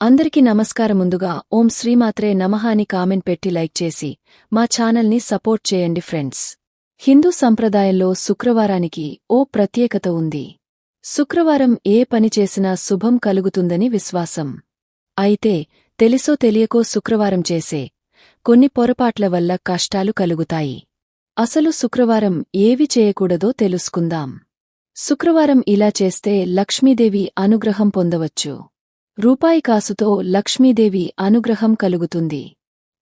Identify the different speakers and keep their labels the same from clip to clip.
Speaker 1: అందరికీ నమస్కారం ముందుగా ఓం శ్రీమాత్రే నమః అని కామెంట్ పెట్టి లైక్ చేసి మా ఛానల్ని సపోర్ట్ చేయండి ఫ్రెండ్స్. హిందూ సంప్రదాయంలో శుక్రవారానికి ఓ ప్రత్యేకత ఉంది. శుక్రవారం ఏ పని చేసినా శుభం కలుగుతుందని విశ్వాసం. అయితే తెలిసో తెలియకో శుక్రవారం చేసే కొన్ని పొరపాట్ల వల్ల కష్టాలు కలుగుతాయి. అసలు శుక్రవారం ఏవి చేయకూడదో తెలుసుకుందాం. శుక్రవారం ఇలా చేస్తే లక్ష్మీదేవి అనుగ్రహం పొందవచ్చు. రూపాయి కాసుతో లక్ష్మీదేవి అనుగ్రహం కలుగుతుంది.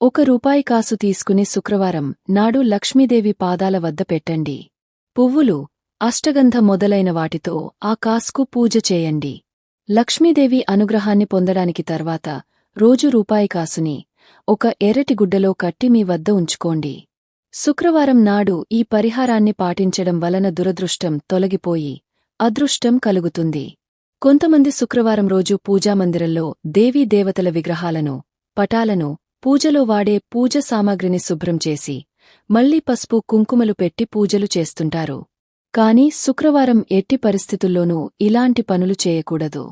Speaker 1: ఒక రూపాయి కాసు తీసుకుని శుక్రవారం నాడు లక్ష్మీదేవి పాదాల వద్ద పెట్టండి. పువ్వులు అష్టగంధ మొదలైన వాటితో ఆ కాసుకు పూజ చేయండి. లక్ష్మీదేవి అనుగ్రహాన్ని పొందడానికి తర్వాత రోజు రూపాయి కాసుని ఒక ఎర్రటి గుడ్డలో కట్టి మీ వద్ద ఉంచుకోండి. శుక్రవారం నాడు ఈ పరిహారాన్ని పాటించడం వలన దురదృష్టం తొలగిపోయి అదృష్టం కలుగుతుంది. కొంతమంది శుక్రవారం రోజు పూజామందిరంలో దేవీ దేవతల విగ్రహాలను పటాలను పూజలో వాడే పూజ సామాగ్రిని శుభ్రం చేసి మళ్ళీ పసుపు కుంకుమలు పెట్టి పూజలు చేస్తుంటారు. కాని శుక్రవారం ఎట్టి పరిస్థితుల్లోనూ ఇలాంటి పనులు చేయకూడదు.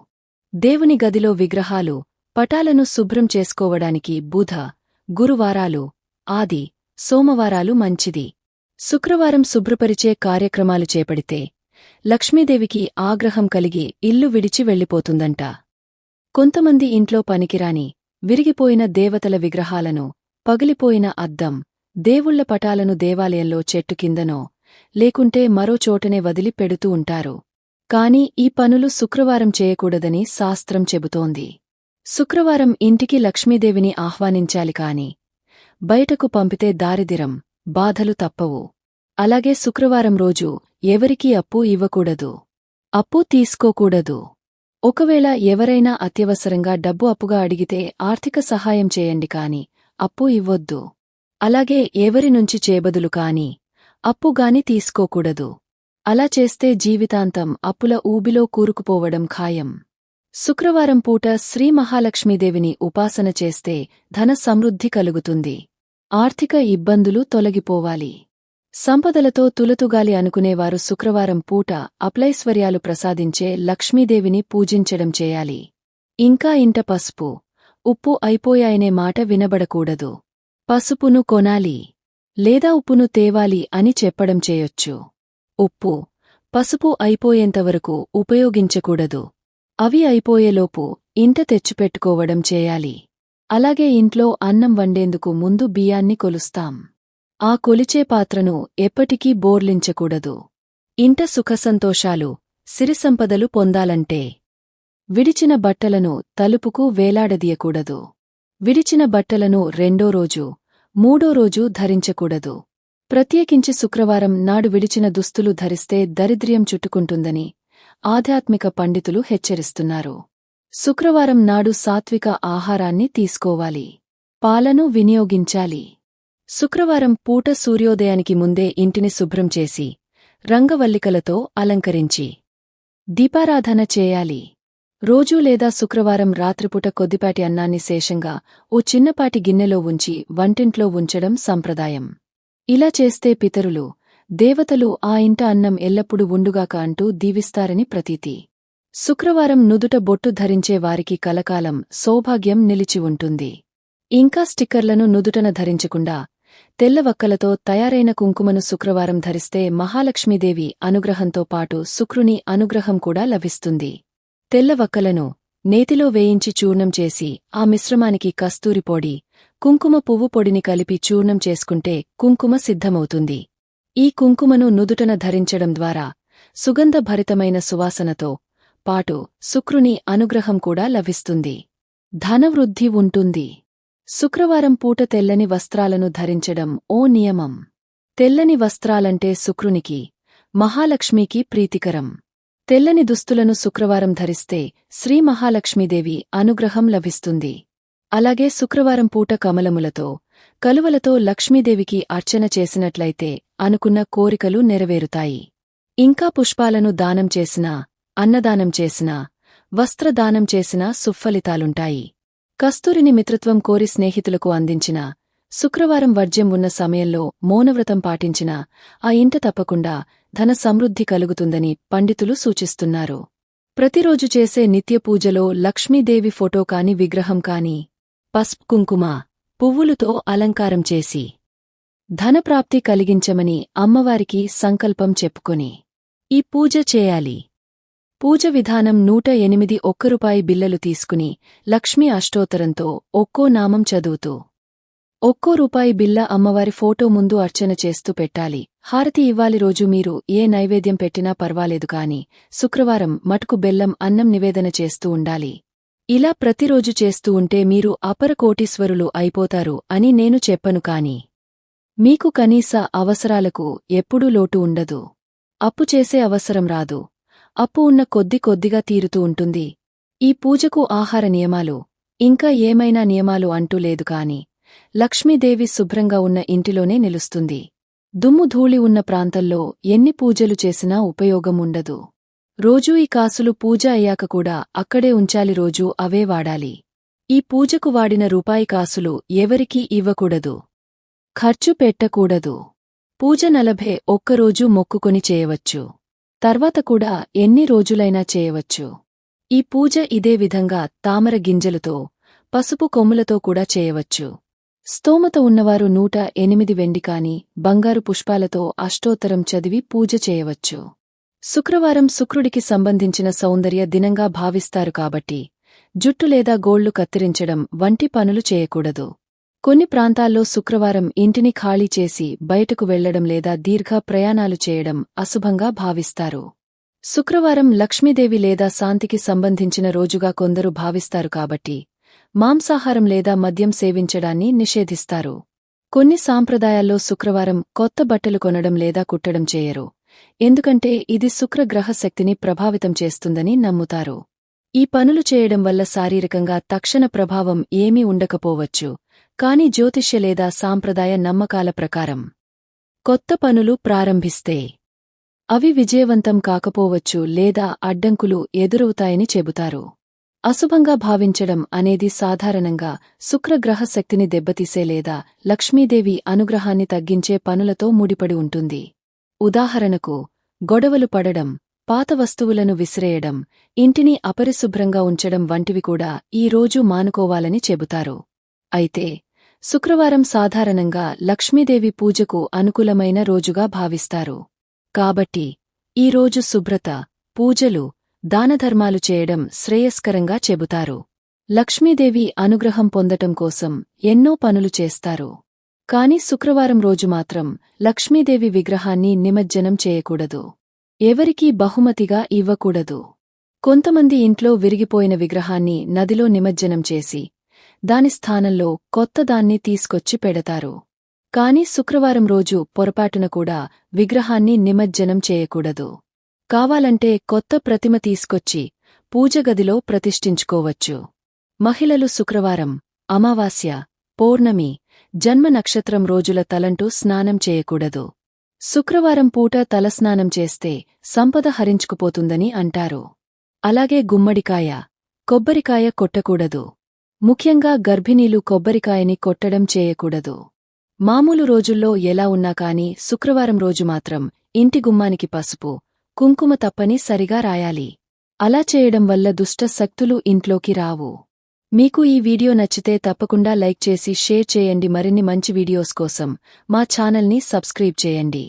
Speaker 1: దేవుని గదిలో విగ్రహాలు పటాలను శుభ్రం చేసుకోవడానికి బుధ గురువారాలు ఆది సోమవారాలు మంచిది. శుక్రవారం శుభ్రపరిచే కార్యక్రమాలు చేపడితే లక్ష్మీదేవికి ఆగ్రహం కలిగి ఇల్లు విడిచి వెళ్ళిపోతుందంట. కొంతమంది ఇంట్లో పనికిరాని విరిగిపోయిన దేవతల విగ్రహాలను పగిలిపోయిన అద్దం దేవుళ్ళ పటాలను దేవాలయంలో చెట్టు కిందనో లేకుంటే మరో చోటనే వదిలి పెడుతూ ఉంటారు. కాని ఈ పనులు శుక్రవారం చేయకూడదని శాస్త్రం చెబుతోంది. శుక్రవారం ఇంటికి లక్ష్మీదేవిని ఆహ్వానించాలి కాని బయటకు పంపితే దారిదిరం బాధలు తప్పవు. అలాగే శుక్రవారం రోజు ఎవరికీ అప్పు ఇవ్వకూడదు. అప్పు తీసుకోకూడదు. ఒకవేళ ఎవరైనా అత్యవసరంగా డబ్బు అప్పుగా అడిగితే ఆర్థిక సహాయం చేయండి కాని అప్పు ఇవ్వొద్దు. అలాగే ఎవరి నుంచి చేబదులు కాని అప్పుగాని తీసుకోకూడదు. అలా చేస్తే జీవితాంతం అప్పుల ఊబిలో కూరుకుపోవడం ఖాయం. శుక్రవారం పూట శ్రీ మహాలక్ష్మీదేవిని ఉపాసన చేస్తే ధన సమృద్ధి కలుగుతుంది. ఆర్థిక ఇబ్బందులు తొలగిపోవాలి. సంపదలతో తులతుగాలి అనుకునేవారు శుక్రవారం పూట అప్లైశ్వర్యాలు ప్రసాదించే లక్ష్మీదేవిని పూజించడం చేయాలి. ఇంకా ఇంట పసుపు. ఉప్పు అయిపోయాయనే మాట వినబడకూడదు. పసుపును కొనాలి. లేదా ఉప్పును తేవాలి అని చెప్పడం చేయొచ్చు. ఉప్పు. పసుపు అయిపోయేంతవరకు ఉపయోగించకూడదు. అవి అయిపోయేలోపు ఇంట తెచ్చిపెట్టుకోవడం చేయాలి. అలాగే ఇంట్లో అన్నం వండేందుకు ముందు బియ్యాన్ని కొలుస్తాం. ఆ కొలిచే పాత్రను ఎప్పటికీ బోర్లించకూడదు. ఇంట సుఖసంతోషాలు సిరిసంపదలు పొందాలంటే విడిచిన బట్టలను తలుపుకు వేలాడదీయకూడదు. విడిచిన బట్టలను రెండో రోజు మూడో రోజు ధరించకూడదు. ప్రత్యేకించి శుక్రవారం నాడు విడిచిన దుస్తులు ధరిస్తే దరిద్ర్యం చుట్టుకుంటుందని ఆధ్యాత్మిక పండితులు హెచ్చరిస్తున్నారు. శుక్రవారం నాడు సాత్విక ఆహారాన్ని తీసుకోవాలి. పాలను వినియోగించాలి. శుక్రవారం పూట సూర్యోదయానికి ముందే ఇంటిని శుభ్రం చేసి రంగవల్లికలతో అలంకరించి దీపారాధన చేయాలి. రోజూ లేదా శుక్రవారం రాత్రిపూట కొద్దిపాటి అన్నాన్ని శేషంగా ఓ చిన్నపాటి గిన్నెలో ఉంచి వంటింట్లో ఉంచడం సంప్రదాయం. ఇలా చేస్తే పితరులు దేవతలు ఆ ఇంట అన్నం ఎల్లప్పుడూ ఉండుగాక అంటూ దీవిస్తారని ప్రతీతి. శుక్రవారం నుదుట బొట్టు ధరించే వారికి కలకాలం సౌభాగ్యం నిలిచి ఉంటుంది. ఇంకా స్టిక్కర్లను నుదుటన ధరించకుండా తెల్లవక్కలతో తయారైన కుంకుమను శుక్రవారం ధరిస్తే మహాలక్ష్మీదేవి అనుగ్రహంతో పాటు శుక్రుని అనుగ్రహం కూడా లభిస్తుంది. తెల్లవక్కలను నేతిలో వేయించి చూర్ణం చేసి ఆ మిశ్రమానికి కస్తూరి పొడి కుంకుమ పువ్వు పొడిని కలిపి చూర్ణం చేసుకుంటే కుంకుమ సిద్ధమవుతుంది. ఈ కుంకుమను నుదుటన ధరించడం ద్వారా సుగంధభరితమైన సువాసనతో పాటు శుక్రుని అనుగ్రహం కూడా లభిస్తుంది. ధనవృద్ధి ఉంటుంది. శుక్రవారం పూట తెల్లని వస్త్రాలను ధరించడం ఓ నియమం. తెల్లని వస్త్రాలంటే శుక్రునికి మహాలక్ష్మికి ప్రీతికరం. తెల్లని దుస్తులను శుక్రవారం ధరిస్తే శ్రీ మహాలక్ష్మీదేవి అనుగ్రహం లభిస్తుంది. అలాగే శుక్రవారం పూట కమలములతో కలువలతో లక్ష్మీదేవికి అర్చన చేసినట్లయితే అనుకున్న కోరికలు నెరవేరుతాయి. ఇంకా పుష్పాలను దానం చేసినా అన్నదానం చేసినా వస్త్రదానం చేసినా సుఫలితాలుంటాయి. కస్తూరిని మిత్రత్వం కోరి స్నేహితులకు అందించిన శుక్రవారం వర్జ్యం ఉన్న సమయంలో మౌనవ్రతం పాటించిన ఆ ఇంట తప్పకుండా ధన సమృద్ధి కలుగుతుందని పండితులు సూచిస్తున్నారు. ప్రతిరోజు చేసే నిత్యపూజలో లక్ష్మీదేవి ఫోటో కాని విగ్రహం కాని పసుపు కుంకుమ పువ్వులుతో అలంకారం చేసి ధనప్రాప్తి కలిగించమని అమ్మవారికి సంకల్పం చెప్పుకొని ఈ పూజ చేయాలి. పూజ విధానం నూట ఎనిమిది ఒక్క రూపాయి బిల్లలు తీసుకుని లక్ష్మీ అష్టోత్తరంతో ఒక్కో నామం చదువుతూ ఒక్కో రూపాయి బిల్ల అమ్మవారి ఫోటో ముందు అర్చన చేస్తూ పెట్టాలి. హారతి ఇవ్వాలి రోజు మీరు ఏ నైవేద్యం పెట్టినా పర్వాలేదు కాని శుక్రవారం మటుకు బెల్లం అన్నం నివేదన చేస్తూ ఉండాలి. ఇలా ప్రతిరోజు చేస్తూ ఉంటే మీరు అపర కోటీశ్వరులు అయిపోతారు అని నేను చెప్పను కాని మీకు కనీస అవసరాలకు ఎప్పుడూ లోటు ఉండదు. అప్పు చేసే అవసరం రాదు. అప్పు ఉన్న కొద్ది కొద్దిగా తీరుతూ ఉంటుంది. ఈ పూజకు ఆహార నియమాలు. ఇంకా ఏమైనా నియమాలు అంటూ లేదు కాని లక్ష్మీదేవి శుభ్రంగా ఉన్న ఇంటిలోనే నిలుస్తుంది. దుమ్ము ధూళి ఉన్న ప్రాంతంలో ఎన్ని పూజలు చేసినా ఉపయోగముండదు రోజూ ఈ కాసులు పూజ అయ్యాక కూడా అక్కడే ఉంచాలి రోజూ అవే వాడాలి. ఈ పూజకు వాడిన రూపాయి కాసులు ఎవరికీ ఇవ్వకూడదు. ఖర్చు పెట్టకూడదు. పూజ నలభే ఒక్కరోజు మొక్కుకొని చేయవచ్చు. తర్వాత కూడా ఎన్ని రోజులైనా చేయవచ్చు. ఈ పూజ ఇదే విధంగా తామర గింజలతో పసుపు కొమ్ములతో కూడా చేయవచ్చు. స్తోమత ఉన్నవారు నూట ఎనిమిది వెండి కాని బంగారు పుష్పాలతో అష్టోత్తరం చదివి పూజ చేయవచ్చు. శుక్రవారం శుక్రుడికి సంబంధించిన సౌందర్య దినంగా భావిస్తారు కాబట్టి జుట్టు లేదా గోళ్ళు కత్తిరించడం వంటి పనులు చేయకూడదు. కొన్ని ప్రాంతాల్లో శుక్రవారం ఇంటిని ఖాళీ చేసి బయటకు వెళ్ళడం లేదా దీర్ఘ ప్రయాణాలు చేయడం అశుభంగా భావిస్తారు. శుక్రవారం లక్ష్మీదేవి లేదా శాంతికి సంబంధించిన రోజుగా కొందరు భావిస్తారు కాబట్టి మాంసాహారం లేదా మద్యం సేవించడాన్ని నిషేధిస్తారు. కొన్ని సాంప్రదాయాల్లో శుక్రవారం కొత్త బట్టలు కొనడం లేదా కుట్టడం చేయరు. ఎందుకంటే ఇది శుక్రగ్రహ శక్తిని ప్రభావితం చేస్తుందని నమ్ముతారు. ఈ పనులు చేయడం వల్ల శారీరకంగా తక్షణ ప్రభావం ఏమీ ఉండకపోవచ్చు. కాని జ్యోతిష్య లేదా సాంప్రదాయ నమ్మకాల ప్రకారం. కొత్త పనులు ప్రారంభిస్తే అవి విజయవంతం కాకపోవచ్చు లేదా అడ్డంకులు ఎదురవుతాయని చెబుతారు. అశుభంగా భావించడం అనేది సాధారణంగా శుక్రగ్రహ శక్తిని దెబ్బతీసే లేదా లక్ష్మీదేవి అనుగ్రహాన్ని తగ్గించే పనులతో ముడిపడి ఉంటుంది. ఉదాహరణకు గొడవలు పడడం పాత వస్తువులను విసిరేయడం ఇంటిని అపరిశుభ్రంగా ఉంచడం వంటివి కూడా ఈ రోజు మానుకోవాలని చెబుతారు. అయితే శుక్రవారం సాధారణంగా లక్ష్మీదేవి పూజకు అనుకూలమైన రోజుగా భావిస్తారు. కాబట్టి ఈ రోజు శుభ్రత పూజలు దానధర్మాలు చేయడం శ్రేయస్కరంగా చెబుతారు. లక్ష్మీదేవి అనుగ్రహం పొందటం కోసం ఎన్నో పనులు చేస్తారు. కాని శుక్రవారం రోజు మాత్రం లక్ష్మీదేవి విగ్రహాన్ని నిమజ్జనం చేయకూడదు. ఎవరికీ బహుమతిగా ఇవ్వకూడదు. కొంతమంది ఇంట్లో విరిగిపోయిన విగ్రహాన్ని నదిలో నిమజ్జనం చేసి దాని స్థానంలో కొత్తదాన్ని తీసుకొచ్చి పెడతారు. కాని శుక్రవారం రోజు పొరపాటున కూడా విగ్రహాన్ని నిమజ్జనం చేయకూడదు. కావాలంటే కొత్త ప్రతిమ తీసుకొచ్చి పూజగదిలో ప్రతిష్ఠించుకోవచ్చు. మహిళలు శుక్రవారం అమావాస్య పౌర్ణమి జన్మ నక్షత్రం రోజుల తలంటూ స్నానం చేయకూడదు. శుక్రవారం పూట తలస్నానం చేస్తే సంపద హరించుకుపోతుందని అంటారు. అలాగే గుమ్మడికాయ కొబ్బరికాయ కొట్టకూడదు. ముఖ్యంగా గర్భిణీలు కొబ్బరికాయని కొట్టడం చేయకూడదు. మామూలు రోజుల్లో ఎలా ఉన్నా కాని శుక్రవారం రోజు మాత్రం ఇంటి గుమ్మానికి పసుపు కుంకుమ తప్పని సరిగా రాయాలి. అలా చేయడం వల్ల దుష్ట శక్తులు ఇంట్లోకి రావు. మీకు ఈ వీడియో నచ్చితే తప్పకుండా లైక్ చేసి షేర్ చేయండి. మరిన్ని మంచి వీడియోస్ కోసం మా ఛానల్ని సబ్స్క్రైబ్ చేయండి.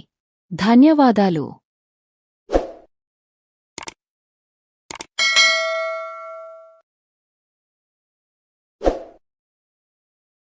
Speaker 1: ధన్యవాదాలు.